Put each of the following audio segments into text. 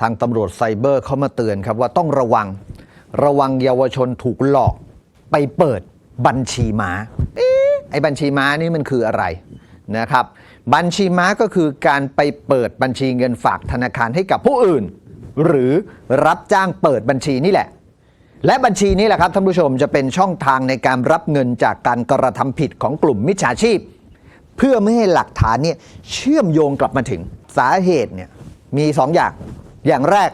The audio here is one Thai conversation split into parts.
ทางตำรวจไซเบอร์เขามาเตือนครับว่าต้องระวังระวังเยาวชนถูกหลอกไปเปิดบัญชีม้าไอ้บัญชีม้านี่มันคืออะไรนะครับ บัญชีม้าก็คือการไปเปิดบัญชีเงินฝากธนาคารให้กับผู้อื่น หรือรับจ้างเปิดบัญชีนี่แหละ และบัญชีนี้แหละครับท่านผู้ชมจะเป็นช่องทางในการรับเงินจากการกระทำผิดของกลุ่มมิจฉาชีพ เพื่อไม่ให้หลักฐานเนี่ยเชื่อมโยงกลับมาถึงสาเหตุเนี่ยมีสองอย่าง อย่างแรก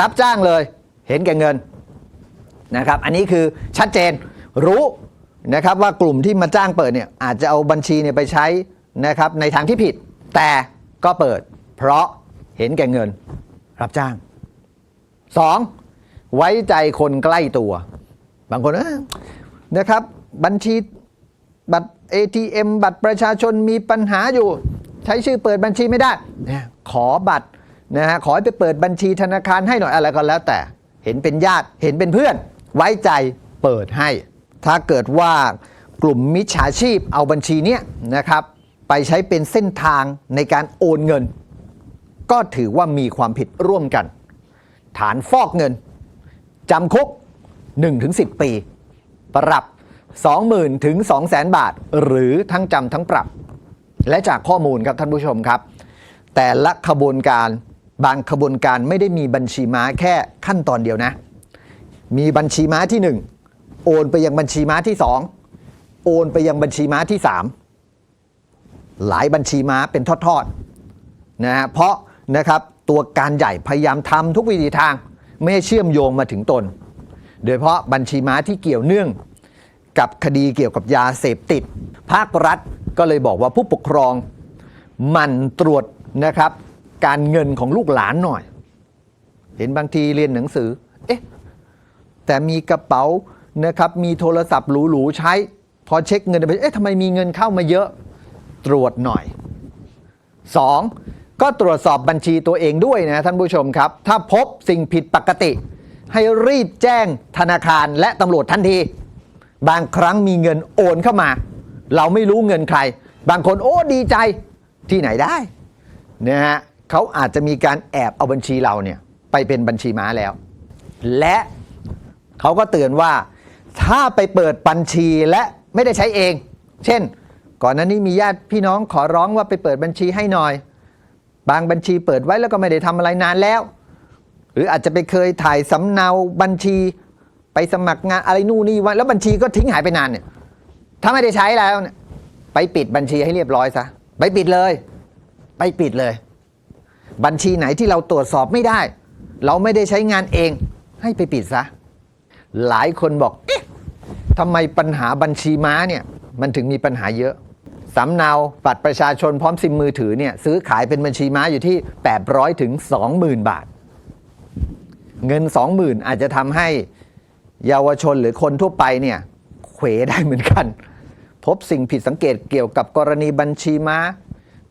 รับจ้างเลย เห็นแก่เงินนะครับ อันนี้คือชัดเจนรู้นะครับว่ากลุ่มที่มาจ้างเปิดเนี่ยอาจจะเอาบัญชีเนี่ยไปใช้นะครับในทางที่ผิด แต่ก็เปิด เพราะเห็นแก่เงิน รับจ้างสองไว้ใจคนใกล้ตัว บางคนเอ้อนะครับ บัญชีบัตร ATM บัตรประชาชนมีปัญหาอยู่ ใช้ชื่อเปิดบัญชีไม่ได้ ขอบัตร นะฮะขอให้ไปเปิดบัญชีธนาคารให้หน่อยอะไรก็แล้ว แต่เห็นเป็นญาติเห็นเป็นเพื่อน ไว้ใจเปิดให้ ถ้าเกิดว่ากลุ่มมิจฉาชีพเอาบัญชีเนี้ยนะครับ ไปใช้เป็นเส้นทางในการโอนเงิน ก็ถือว่ามีความผิดร่วมกัน ฐานฟอกเงินจำคุก 1-10 ปี ปรับ 20,000ถึง200,000 บาท หรือทั้งจำทั้งปรับ และจากข้อมูลครับท่านผู้ชมครับ แต่ละขบวนการ บางขบวนการไม่ได้มีบัญชีม้าแค่ขั้นตอนเดียวนะ มีบัญชีม้าที่ 1 โอนไปยังบัญชีม้าที่ 2 โอนไปยังบัญชีม้าที่ 3 หลายบัญชีม้าเป็นทอดๆนะฮะเพราะนะครับตัวการใหญ่พยายามทำทุกวิธีทาง ไม่ให้เชื่อมโยงมาถึงตน โดยเฉพาะบัญชีม้าที่เกี่ยวเนื่องกับคดีเกี่ยวกับยาเสพติด ภาครัฐก็เลยบอกว่าผู้ปกครอง มันตรวจนะครับ การเงินของลูกหลานหน่อย เห็นบางทีเรียนหนังสือ เอ๊ะ แต่มีกระเป๋านะครับ มีโทรศัพท์หรูๆใช้ พอเช็คเงินไป เอ๊ะทำไมมีเงินเข้ามาเยอะ ตรวจหน่อย 2. ก็ตรวจสอบบัญชีตัวเองด้วยนะท่านผู้ชมครับ ถ้าพบสิ่งผิดปกติ ให้รีบแจ้งธนาคารและตำรวจทันที บางครั้งมีเงินโอนเข้ามา เราไม่รู้เงินใคร บางคนโอ้ดีใจที่ไหนได้นะฮะ เขาอาจจะมีการแอบเอาบัญชีเราเนี่ยไปเป็นบัญชีม้าแล้ว และเขาก็เตือนว่าถ้าไปเปิดบัญชีและไม่ได้ใช้เอง เช่น ก่อนหน้านี้มีญาติพี่น้องขอร้องว่าไปเปิดบัญชีให้หน่อย บางบัญชีเปิดไว้แล้วก็ไม่ได้ทำอะไรนานแล้ว หรืออาจจะไปเคยถ่ายสำเนาบัญชีไปสมัครงานอะไรนู่นนี่ไว้แล้วบัญชีก็ทิ้งหายไปนานเนี่ยถ้าไม่ได้ใช้แล้วเนี่ยไปปิดบัญชีให้เรียบร้อยซะไปปิดเลย ไปปิดเลย บัญชีไหนที่เราตรวจสอบไม่ได้ เราไม่ได้ใช้งานเอง ให้ไปปิดซะ หลายคนบอก เอ๊ะทำไมปัญหาบัญชีม้าเนี่ย มันถึงมีปัญหาเยอะสำเนาบัตรประชาชนพร้อมซิมมือถือเนี่ยซื้อขายเป็นบัญชีม้าอยู่ที่ 800 ถึง 20,000 บาท เงิน 20,000 อาจจะทำให้เยาวชนหรือคนทั่วไปเนี่ยเขวได้เหมือนกัน พบสิ่งผิดสังเกตเกี่ยวกับกรณีบัญชีม้า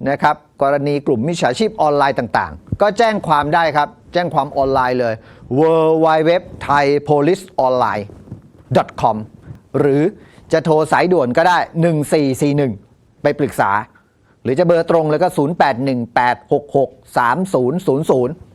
นะครับกรณีกลุ่มมิจฉาชีพออนไลน์ต่างๆ ก็แจ้งความได้ครับ แจ้งความออนไลน์เลย w w w t h a i p o l i c e o n l i n e com หรือจะโทรสายด่วนก็ได้ 1441 ไปปรึกษา หรือจะเบอร์ตรงเลยก็ 0818663000